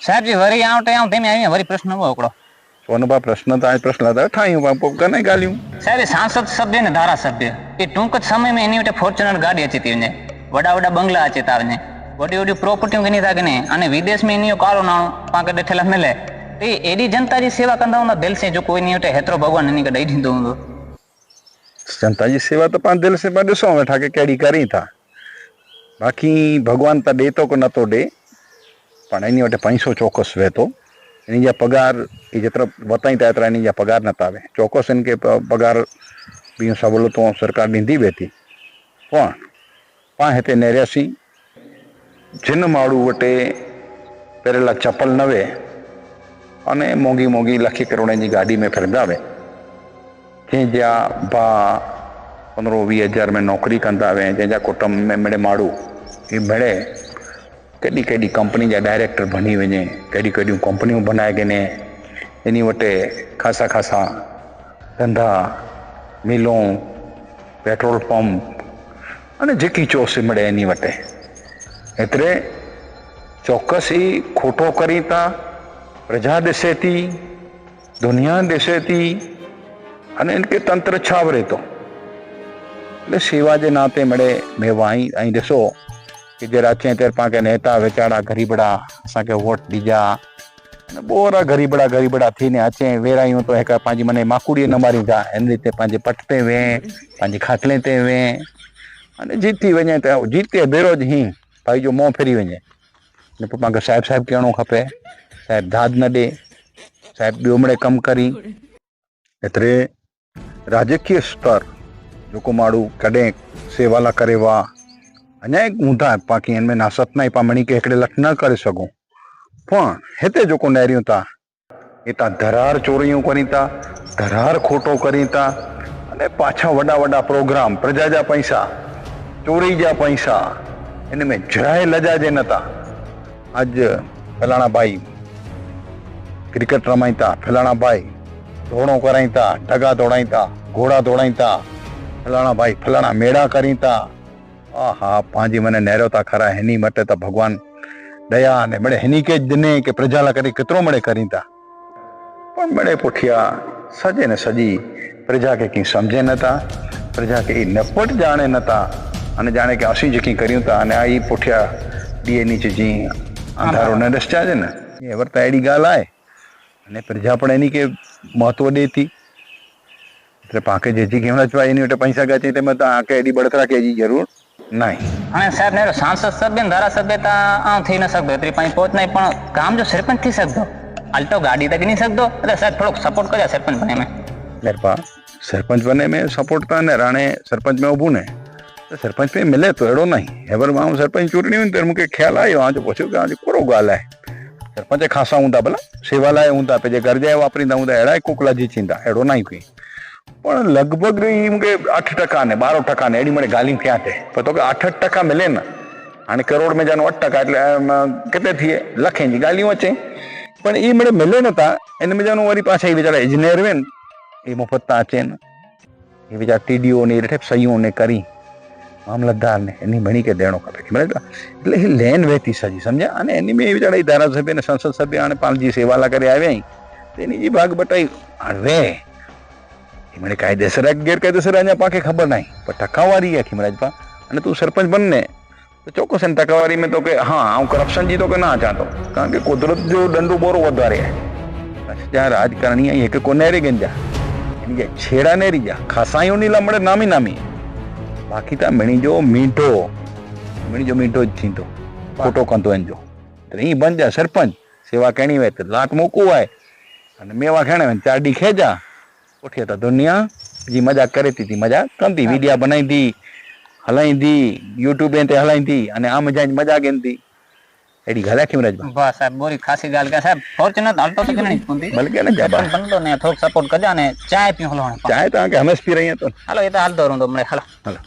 સાહેબજી વરી આવો તો આવું તમે અહીંયા વરી પ્રશ્ન ઉભો ઓકળો સોનુભા પ્રશ્ન તો આ પ્રશ્ન હતા ઠાયું પણ પોપ કને ગાલ્યું સાહેબ સાંસદ સભ્ય ને ધારાસભ્ય એ ટૂંક જ સમયમાં એની માટે ફોર્ચ્યુનર ગાડી હતી તેમને વડા વડા બંગલા હતી તાવને વડી વડી પ્રોપર્ટીઓ કે નહીં થાય ને અને વિદેશમાં એની કાળો નાણું પાંકે બેઠેલા મળે એ એડી જનતાજી સેવા કંદા હું દિલ સે જો કોઈ નહીં ઉઠે હેતરો ભગવાન એની કડે દીધો હું जनता जी सेवा तो पाण दिलि से पिया ॾिसूं वेठा की कहिड़ी करी था बाक़ी भॻवानु त ॾे थो की नथो ॾे પણ એની માટે પૈસો ચોક્કસ વહેતો એની જે પગાર એ જે વતાઈ ત્યાં એની જે પગાર નતા આવે ચોક્કસ એને કે પગાર બીજું સવલતો સરકારની દી વહેતી પણ પાંચ તે નેર્યાસી જીન માળું વટે પહેરેલા ચપ્પલ નવે અને મોંઘી મોંઘી લખી કરોડની ગાડી મેં ફરંદાવે जंहिं जा भाउ पंद्रहों वीह हज़ार में नौकिरी कंदा हुआ जंहिंजा कुटुंब में मिड़े माण्हू ही मिड़े केॾी केॾी कंपनी जा डायरेक्टर बणी वञे केॾियूं केॾियूं कंपनियूं बनाए वञे इन वटि ख़ासा ख़ासा धंधा, मिलूं, पेट्रोल पंप, अने जेकी चओ सिमड़े इन वटि। एतिरे चौकसि ई खोटो करी था प्रजा ॾिसे थी दुनिया ॾिसे थी अने इनखे तंत्र छावरे तो। थो शेवा जे नाते मड़े मेवाई, ऐं ॾिसो कि जहिड़ा अचे तेर पाण खे नेता वेचारा ग़रीबड़ा असांखे वोट ॾिजा बोरा ग़रीबड़ा ग़रीबड़ा थी ने अचे वेरायूं त हिकु पंहिंजी माना माकुड़ीअ न मारियूं था हिन ते पंहिंजे पट ते वेह पंहिंजे खाटले ते वेह अने जीती वञे त जीते भेरो ई भाई जो मुंहुं फिरी वञे न पोइ पाण खे साहिब साहिब करिणो खपे साहिब दाद न ॾे साहिब ॿियो मिड़े कमु करी एतिरे राजकीय स्तर जेको माण्हू कॾहिं सेवाला करे वियो અને ઊંધા પાકી એને નાસતના પામણી કે એકડે લટ ન કરી સઘूं પણ હેતે જોકો નારિયું તા એ તા ધરાર ચોરીયું કરી તા ધરાર ખોટો કરી તા અને પાછા વડા વડા પ્રોગ્રામ પ્રજા જા પૈસા ચોરી જા પૈસા એને મેં જરાય લજા જે નતા આજ ફલાણા ભાઈ ક્રિકેટ રમાઈતા ફલાણા ભાઈ ધોણો કરાઈતા ઢગા દોડાઈતા ઘોડા દોડાઈતા ફલાણા ભાઈ ફલાણા મેળા કરીતા આહા પાંજી મને નેરો તા ખરા હેની માટે તો ભગવાન દયા ને મળે. હેની કે જ દિને કે પ્રજાલા કરી કતરો મળે કરીતા પણ મળે પોઠિયા સજે ને સજી. પ્રજા કે કંઈ સમજે નતા પ્રજા કે ઈ નપટ જાણે નતા અને જાણે કે અસી જે કંઈ કર્યું તા અને આ ઈ પોઠિયા ડીએ નીચે જી અંધારો ને રસ્યા છે ને. એ વર્તા એડી ગાલ આય અને પ્રજા પણ એની કે મહત્વ દેતી. એટલે પાકે જેજી કેમ રચવા એની માટે પૈસા ગાચી તેમાં તો આંકે એડી બળતરા કેજી જરૂર. નહીં. અને સાહેબ ને સાંસદ સભ્ય ને ધારાસભ્યતા આમ થઈ ન શકતો ત્રી પાંચ પહોંચ નહીં પણ કામ જો સરપંચ થઈ શકતો? આલટો ગાડી તક નહીં શકતો? એટલે સાહેબ થોડોક સપોર્ટ કર્યા સરપંચ બને મેં સરપંચ બને મેં સપોર્ટ કરતા ને રાણે સરપંચ મેં ઊભું ને. સરપંચ મેં મિલે તો એડો નહીં. હેબરમાં હું સરપંચ ચૂંટણી હોય ને ત્યારે મૂકે ખ્યાલ આવ્યો આજે પૂછ્યું કે આજે કોરો ગાલાય સરપંચે ખાસા ઊંધા ભલા સેવાલાય ઊંધા પછી ગરજાએ વાપરીને ઊંધા એડાય કોકલા જી ચિંતા એડો નહીં કોઈ. પણ લગભગ એમ કે આઠ ટકા ને બારો ટકા ને એની મને ગાલી ક્યાં તે તો કે આઠ ટકા મેં લેના અને કરોડ મેં જાનું આઠ ટકા એટલે કેટલે થઈએ? લખે ની ગાલી વચ્ચે પણ એ મને મેલે નતા એને મેં જાનું વળી પાછા એ બિચારા ઇજનેર વેન એ મફતના છે ને. એ બિચારા ટીડીઓને, એ રેઠે સહીઓને કરી. મામલતદાર ને એની મણી કે દેણો કરે છે. એટલે એ લેન વહેતી સજી, સમજ્યા? અને એની મેં વિચારે ધારાસભ્ય અને સંસદ સભ્ય અને પાંચજી સેવાલા કરી આવ્યા એની એ ભાગ બટાઈ વે. મને કાયદેસર આ ગેરકાયદેસર અહીંયા પાકે ખબર નહીં પણ ટકાવારી આ ખીમરાજપા અને તું સરપંચ બનને તો ચોક્કસ એને ટકાવારી મેં તો કે હા હું કરપ્શન જીતો કે ના ચાહતો કારણ કે કુદરત જો દંડો બોરો વધારે જ્યાં રાજકારણી અહીં એક કોને રે ગંજા એની જે છેડા ને રીજા ખાસાઈઓની લમડે નામી નામી બાકી તા મણી જો મીઠો મણી જો મીઠો જ થીંતો ખોટો કંતો એન જો તો અહીં બન જા સરપંચ સેવા કેણી હોય તો લાટ મૂકવું હોય અને મેવા ખેણે હોય ને ચારડી ખેજા ઉઠીએ તો દુનિયા जी મજાક કરી હતી મજાક કંતી વિડિયા બનાવી હતી હલાઈ હતી યુટ્યુબ તે હલાઈ હતી અને આ મજા મજાક એનતી એડી ગાલા ખીમરાજમાં બસ સાહેબ બોરી ખાસી ગાલ કે સાહેબ ફોર્ચ્યુનર હાલતો તો કે નહીં પૂંતી ભલે કે ને જાબા બનતો ને થોડોક સપોર્ટ કરજા ને ચાય પીવું હલો ચાય તો આ કે હમેશ પી રહી તો હાલો એ તો હાલતો રહું તો મળે હાલો હાલો